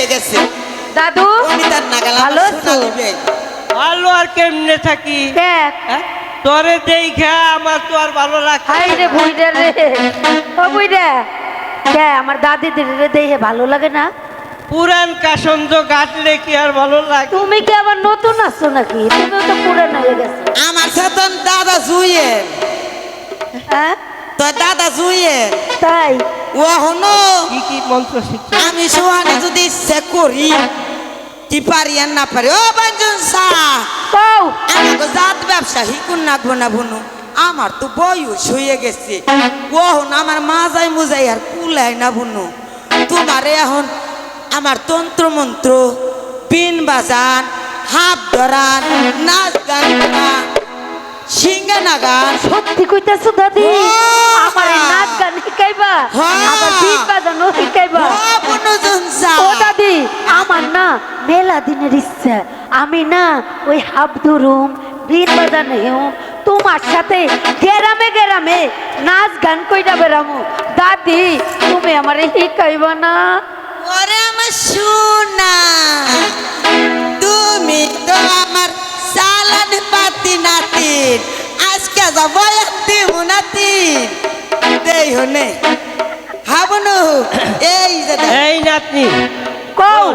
রেখে গেছে? দাদু উনি তার নাগাল ভালো। ভালো আর কেমনে থাকি? দেখ। হ্যাঁ? তোরে দেখা আমার তো আর ভালো লাগছে হাই রে রে। ও কে আমার দাদি রে দেখে ভালো লাগে না? পুরান কাসন্দ গাটলে কি আর ভালো লাগে? তুমি কি আবার নতুন আসছো নাকি? তুমি তো পুরান হয়ে গেছো। আমার সাথে দাদা জুইয়ের। হ্যাঁ? তোর দাদা জুইয়ের। তাই? কি কি মন্ত্র শিখছে? আমি সোহানে যদি ইচ্ছে করি কি পারি আর না পারি? ও বাঞ্জন আমাকে জাত ব্যবসা হিকুন নাকবো না বুনু। আমার তো বয়স হয়ে গেছে। ও হন আমার মাজাই মুজাই আর কুলাই না বুনু। তোমারে এখন আমার তন্ত্র মন্ত্র পিন বাজান হাত ধরান নাচ গান সিঙ্গা নাগান। সত্যি কইতাছো দাদি? আমার নাচ গান শিখাইবা। আমার বিট বাজানো শিখাইবা? ও দাদি আমার না মেলা দিনের ইচ্ছা। আমি না ওই হাফ ধরুম বিট বাজানো হেউ তোমার সাথে গেরামে গেরামে নাচ গান কইরা বেড়ামু। দাদি তুমি আমারে শিখাইবা না। ওরে আমার হনে হাবনু এই যে এই নাতনি কও।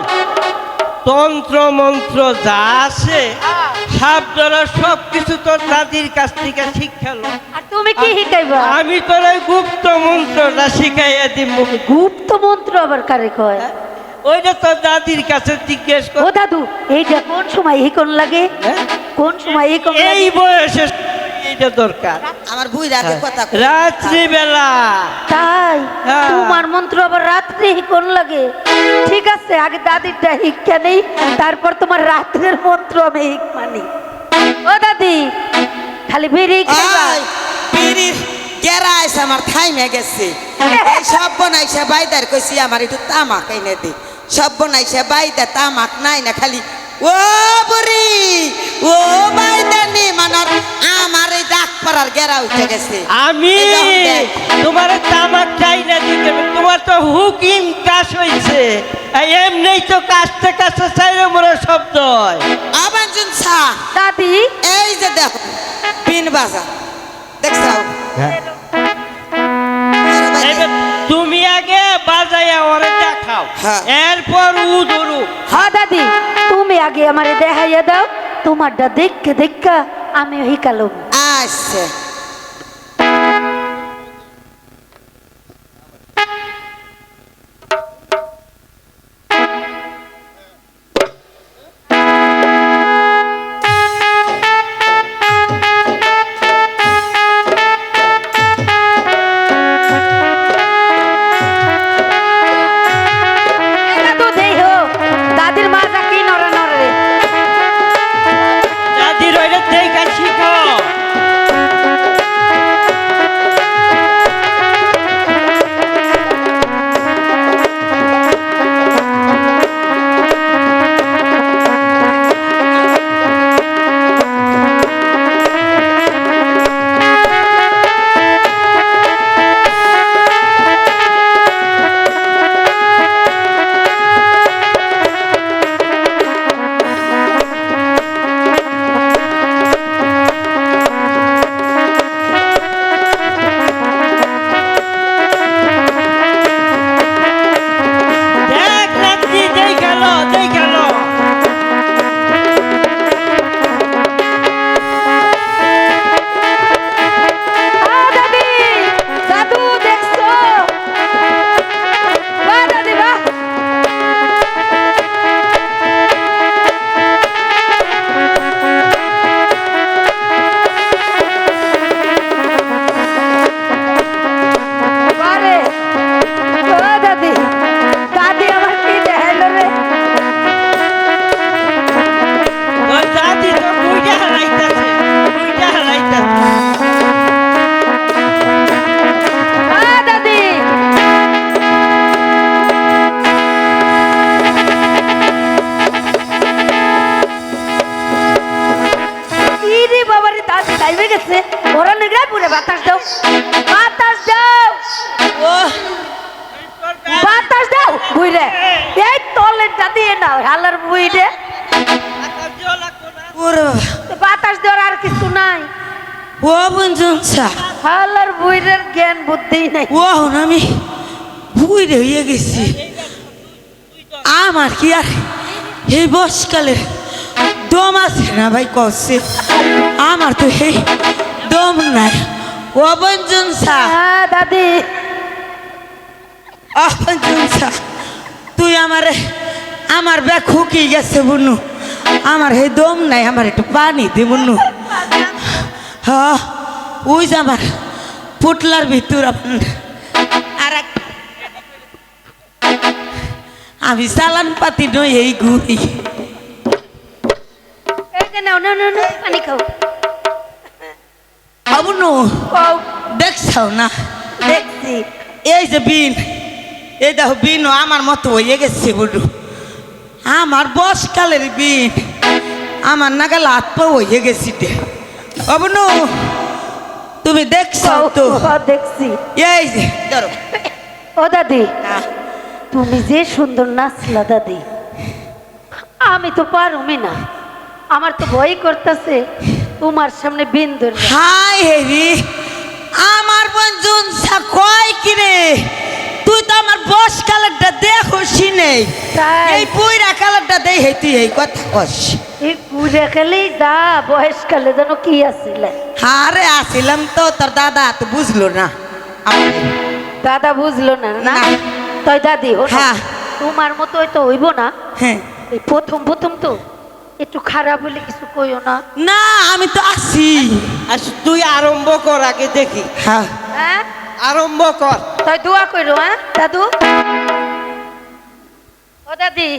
তন্ত্র মন্ত্র যা আছে সাপ ধরা সব কিছু তোর দাদির কাছ থেকে শিখালো আর তুমি কি শিখাইবা? আমি তোর ওই গুপ্ত মন্ত্রটা শিখাইয়া দিব গুপ্ত মন্ত্র আবার কারে কয়? ওইটা তোর দাদির কাছে জিজ্ঞেস কর। ও দাদু এইটা কোন সময় হিকন লাগে? হ্যাঁ? কোন সময় হিকন এই বয়সে এইটা দরকার। আমার বুই রাতে কথা কই। রাত্রিবেলা। তাই হ্যাঁ। তোমার মন্ত্র আবার রাত্রে হিকন লাগে? ঠিক আছে আগে দাদিরটা হিক্ষা নেই তারপর তোমার রাত্রের মন্ত্র আমি হিক মানি ও দাদি খালি বিড়ি ওই পিরির গেরা আইসা আমার থাইমে গেছে। এই সব বনাইছে বাইদার কইছি আমার একটু তামাক এনে দে। সব বনাইছে বাইদা তামাক নাই না খালি ও বুড়ি ও বাইদানি মানর আমার এই ডাক পাড়ার গেরা উঠে গেছে। আমি। তোমার তামাক চাই না দিতে তোমার তো কাজ হয়েছে এমনি তো কাজতে কাজতে চাইলে মোর শব্দ হয়। আবার জুন ছা দাদি। এই যে দেখো পিন বাজা। দেখছাও তুমি আগে বাজাইয়া ওরে দেখাও। হ্যাঁ। এরপর উ ধরু। হ্যাঁ দাদি। আগে আমারে দেখাইয়া দাও তোমারটা দেখে দেখা আমি হিকালো আচ্ছা। গেছে। ওরা নেগরা পুরে বাতাস দাও। বাতাস দাও। বাতাস দাও বুইরে এই তলের দিয়ে নাও, হালার বুইরে বাতাস দেওয়ার আর কিছু নাই। ও বঞ্জনসা হালার বুইরের জ্ঞান বুদ্ধি নাই। ও আমি বুড়ে হয়ে গেছি আমার কি আর এই বসকালে দম আছে না ভাই কষে আমার তো এই দম নাই। হ্যাঁ দাদি। ও বঞ্জনসা তুই আমারে আমার ব্যাগ হুকি গেছে বুনু। আমার এই দম নাই আমার একটু পানি দে বুনু। হ্যাঁ ওই যে আমার পুটলার ভিতর আপনার আর আমি চালান পাতি নই এই ঘুরি। নাও নাও নাও নাও, পানি খাও। কও দেখছাও না। দেখছি। এই যে বিন এই দেখো বিন আমার মতো হয়ে গেছে বুডু। আমার বসকালের বিন আমার নাগাল হাত পা হয়ে গেছি দে অবনু তুমি দেখছাও কও, তো। দেখছি। এই যে ধরো। ও দাদি তুমি যে সুন্দর নাচলা দাদি আমি তো পারুমি না। আমার তো ভয় করতেছে। তোমার সামনে বিন্দু হাই হেরি আমার বন্ধুন কয় কিরে? তুই তো আমার বস কালারটা দেখো নেই? এই পুইরা কালারটা দেখে তুই এই কথা কস। এই পুরে খেলেই যা বয়সকালে যেন কি আসছিলে আরে আসিলাম তো তোর দাদা তো বুঝলো না। দাদা বুঝলো না না। তাই দাদি হো হ্যাঁ। তোমার মতো তো হইব না। হ্যাঁ। এই প্রথম প্রথম তো। একটু খারাপ হলে কিছু কইও না। না আমি তো আছি তুই আরম্ভ কর আগে দেখি। হ্যাঁ। হ্যাঁ? আরম্ভ কর। তাই দোয়া কইরো হ্যাঁ? দাদু? ও দাদি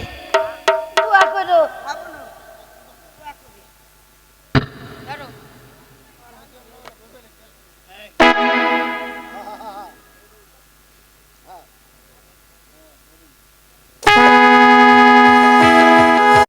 দোয়া কইরো।